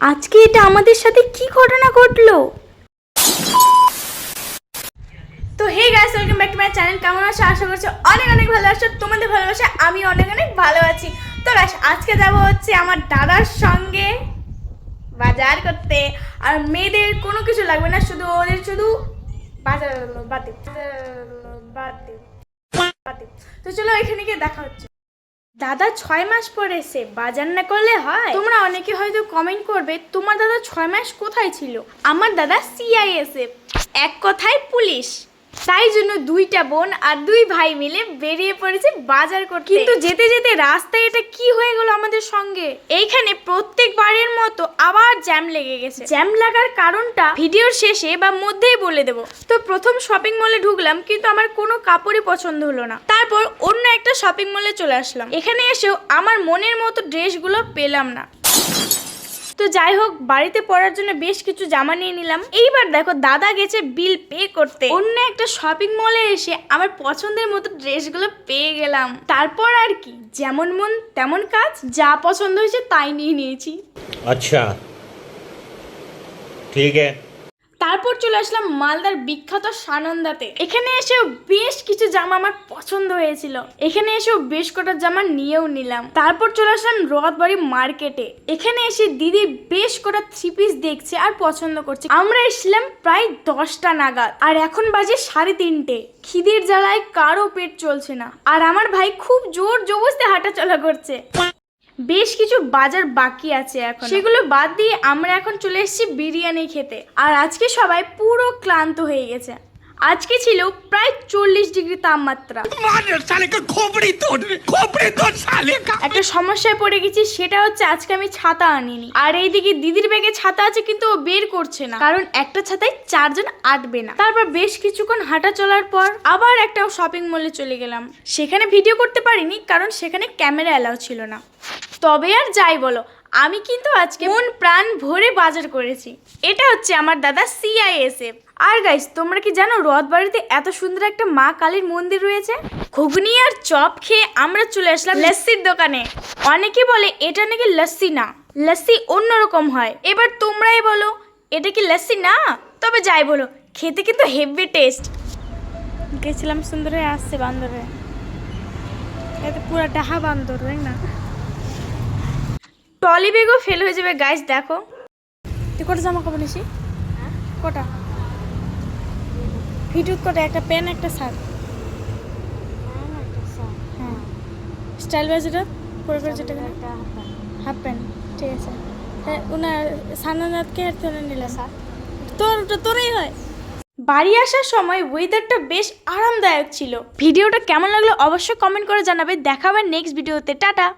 আজকে এটা আমাদের সাথে কি ঘটনা ঘটলো? তো hey guys welcome back to my channel কেমন আছো? আশা করছি অনেক অনেক ভালো আছো। তোমাদের ভালোবাসা আমি অনেক অনেক ভালো আছি। তো গাইস আজকে যাব হচ্ছে আমার দাদার সঙ্গে বাজার করতে। আর মেয়েদের কোনো কিছু লাগবে না, শুধু ওদের শুধু বাজার বাদে বাদে তো চলো এখানে গিয়ে দেখা হচ্ছে। দাদা ছয় মাস পরেছে এসে বাজার না করলে হয়? তোমরা অনেকে হয়তো কমেন্ট করবে তোমার দাদা ছয় মাস কোথায় ছিল? আমার দাদা সিআইএসএফ এক কথায় পুলিশ। তাই জন্য দুইটা বোন আর দুই ভাই মিলে বেরিয়ে পড়েছে বাজার করতে। কিন্তু যেতে যেতে রাস্তায় এটা কি হয়ে আমাদের সঙ্গে। এইখানে প্রত্যেকবারের মতো আবার জ্যাম লেগে গেছে। জ্যাম লাগার কারণটা ভিডিওর শেষে বা মধ্যেই বলে দেব। তো প্রথম শপিং মলে ঢুকলাম কিন্তু আমার কোনো কাপড়ই পছন্দ হলো না। তারপর অন্য একটা শপিং মলে চলে আসলাম। এখানে এসেও আমার মনের মতো ড্রেসগুলো পেলাম না। তো যাই হোক, বাড়িতে পড়ার জন্য বেশ কিছু জামা নিয়ে নিলাম। এইবার দেখো, দাদা গেছে বিল পে করতে। অন্য একটা শপিং মলে এসে আমার পছন্দের মতো ড্রেসগুলো পেয়ে গেলাম। তারপর আর কি, যেমন মন তেমন কাজ, যা পছন্দ হয়েছে তাই নিয়ে নিয়েছি। আচ্ছা। ঠিক আছে। তারপর চলে আসলাম মালদার বিখ্যাত সানন্দাতে। এখানে এসেও বেশ কিছু জামা আমার পছন্দ হয়েছিল। এখানে এসেও বেশ কটা জামা নিয়েও নিলাম। তারপর চলে আসলাম রথবাড়ি মার্কেটে। এখানে এসে দিদি বেশ কটা থ্রি পিস দেখছে আর পছন্দ করছে। আমরা এসলাম প্রায় দশটা নাগাদ। আর এখন বাজে সাড়ে তিনটে। খিদের জ্বালায় কারও পেট চলছে না। আর আমার ভাই খুব জোর জবস্তে হাঁটাচলা করছে। বেশ কিছু বাজার বাকি আছে এখন। সেগুলো বাদ দিয়ে আমরা এখন চলে এসেছি বিরিয়ানি খেতে। আর আজকে সবাই পুরো ক্লান্ত হয়ে গেছে। আজকে ছিল প্রায় চল্লিশ ডিগ্রি তাপমাত্রা। একটা সমস্যায় পড়ে গেছি সেটা হচ্ছে আজকে আমি ছাতা আনিনি। আর এইদিকে দিদির ব্যাগে ছাতা আছে কিন্তু ও বের করছে না। কারণ একটা ছাতায় চারজন আটবে না। তারপর বেশ কিছুক্ষণ হাঁটা চলার পর আবার একটা শপিং মলে চলে গেলাম। সেখানে ভিডিও করতে পারিনি কারণ সেখানে ক্যামেরা অ্যালাউ ছিল না। তবে আর যাই বলো, আমি কিন্তু আজকে মন প্রাণ ভরে বাজার করেছি। এটা হচ্ছে আমার দাদা সিআইএসএফ আর গাইস তোমরা কি জানো রথবাড়িতে এত সুন্দর একটা মা কালীর মন্দির রয়েছে? ঘুগনি আর চপ খেয়ে আমরা চলে আসলাম লস্যির দোকানে। অনেকে বলে এটা নাকি লস্যি না, লস্যি অন্যরকম হয়। এবার তোমরাই বলো, এটা কি লস্যি না? তবে যাই বলো, খেতে কিন্তু হেভি টেস্ট গেছিলাম সুন্দরে আসছে বান্দরে। এতে পুরো ডাহা বান্দর না? টলি বেগও ফেল হয়ে যাবে গাইস দেখো। তুই কটা জামা কাপড় নিছি কটা? ভিডিওত কটা? একটা প্যান একটা শার্ট। হ্যাঁ। স্টাইল বাই যেটা পরে করে যেটা হাফ প্যান্ট ঠিক আছে। হ্যাঁ ওনার সানানাথকে আর তোরা নিলাম। তোর ওটা তোরই হয়। বাড়ি আসার সময় ওয়েদারটা বেশ আরামদায়ক ছিল। ভিডিওটা কেমন লাগল অবশ্যই কমেন্ট করে জানাবে। দেখাবে নেক্সট ভিডিওতে টাটা।